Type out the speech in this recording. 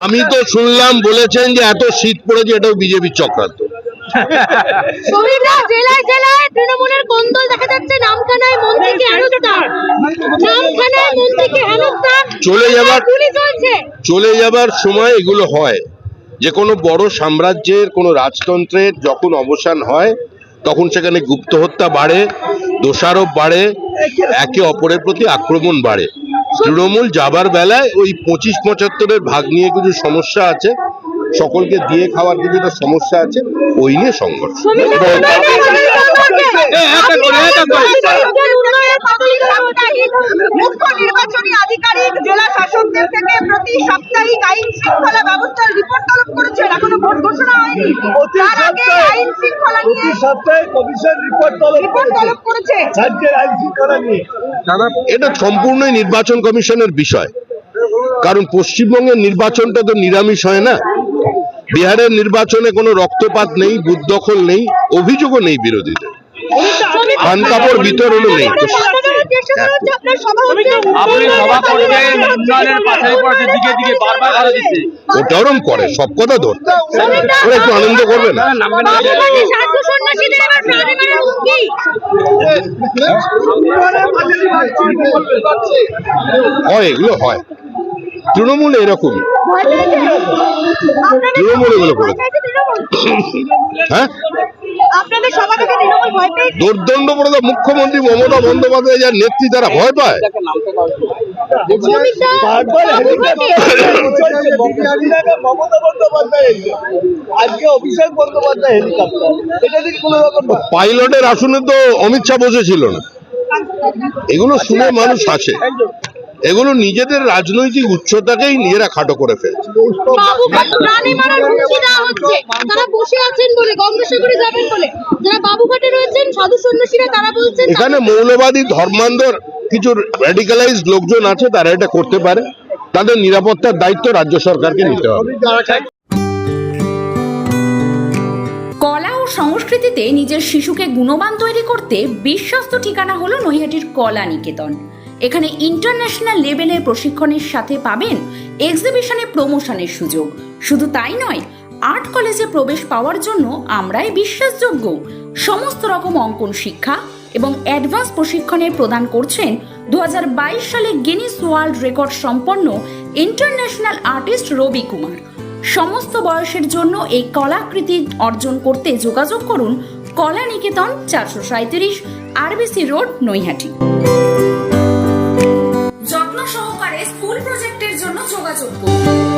আমি তো শুনলাম বলেছেন যে এত শীত পড়েছে এটাও বিজেপির চক্রান্ত। জেলায় জেলায় তৃণমূলের কোন্দল দেখা যাচ্ছে নামখানায় মন্ত্রীকে হেনস্থা। নামখানায় মন্ত্রীকে হেনস্থা। চলে যাবার- চলে যাবার সময় এগুলো হয়। যে কোনো বড় সাম্রাজ্যের কোনো রাজতন্ত্রের যখন অবসান হয় তখন সেখানে গুপ্ত হত্যা বাড়ে দোষারোপ বাড়ে একে অপরের প্রতি আক্রমণ বাড়ে। তৃণমূল যাবার বেলায় ওই পঁচিশ পঁচাত্তরের ভাগ নিয়ে কিছু সমস্যা আছে সকলকে দিয়ে খাওয়ার কিছু একটা সমস্যা আছে ওই নিয়ে সংঘর্ষ মুখ্য নির্বাচনী আধিকারিক জেলা শাসকদের থেকে প্রতি সাপ্তাহিক আইন শৃঙ্খলা ব্যবস্থার রিপোর্ট তলব করেছেন তার আগে আইন শৃঙ্খলা নিয়ে প্রতি সপ্তাহে কমিশন রিপোর্ট তলব রিপোর্ট তলব করেছে। রাজ্যের আইন শৃঙ্খলা নিয়ে। এটা সম্পূর্ণই নির্বাচন কমিশনের বিষয়। কারণ পশ্চিমবঙ্গের নির্বাচনটা তো নিরামিষ হয় না। বিহারের নির্বাচনে কোনো রক্তপাত নেই বুথ দখল নেই অভিযোগও নেই বিরোধীদের। পান কাপড় বিতরণও নেই। আপনি সভা করবেন উন্নয়নের পাশাই পাশে দিকে দিকে বারবার ধরে দিচ্ছে। ওটা ওরম করে সব কথা ধরতে ওরা একটু আনন্দ করবে না? হয় এগুলো হয়। তৃণমূল? আপনাদের তৃণমূল এগুলো করে। হ্যাঁ? আপনাদের সভা থেকে তৃণমূল দুর্দণ্ড প্রধান মুখ্যমন্ত্রী মমতা বন্দ্যোপাধ্যায় যার নেত্রী তারা ভয় পায়। পাইলটের আসনে তো অমিত শাহ বসেছিল না। এগুলো শুনে মানুষ হাসে। এগুলো নিজেদের রাজনৈতিক উচ্চতাকেই নিজেরা খাটো করে ফেলছে। বাবুঘাট প্রাণে মারার হুমকি দেওয়া হচ্ছে? তারা বসে আছেন বলে গঙ্গাসাগরে যাবেন বলে। যারা বাবুঘাটে রয়েছেন সাধু সন্ন্যাসীরা তারা বলছেন এখানে মৌলবাদী ধর্মান্ধর কিছু র্যাডিকালাইজ লোকজন আছে তারা এটা করতে পারে। তাদের নিরাপত্তার দায়িত্ব রাজ্য সরকারকে নিতে হবে। কলা ও সংস্কৃতিতে নিজের শিশুকে গুণবান তৈরি করতে বিশ্বস্ত ঠিকানা হলো নৈহাটির কলা নিকেতন। এখানে ইন্টারন্যাশনাল লেভেলের প্রশিক্ষণের সাথে পাবেন এক্সিবিশনে প্রমোশনের সুযোগ। শুধু তাই নয় আর্ট কলেজে প্রবেশ পাওয়ার জন্য আমরাই বিশ্বাসযোগ্য। সমস্ত রকম অঙ্কন শিক্ষা এবং অ্যাডভান্স প্রশিক্ষণের প্রদান করছেন দু হাজার বাইশ সালে গিনিস ওয়ার্ল্ড রেকর্ড সম্পন্ন ইন্টারন্যাশনাল আর্টিস্ট রবি কুমার। সমস্ত বয়সের জন্য এই কলাকৃতি অর্জন করতে যোগাযোগ করুন কলা নিকেতন চারশো সাঁত্রিশ RBC road Naihati. o povo.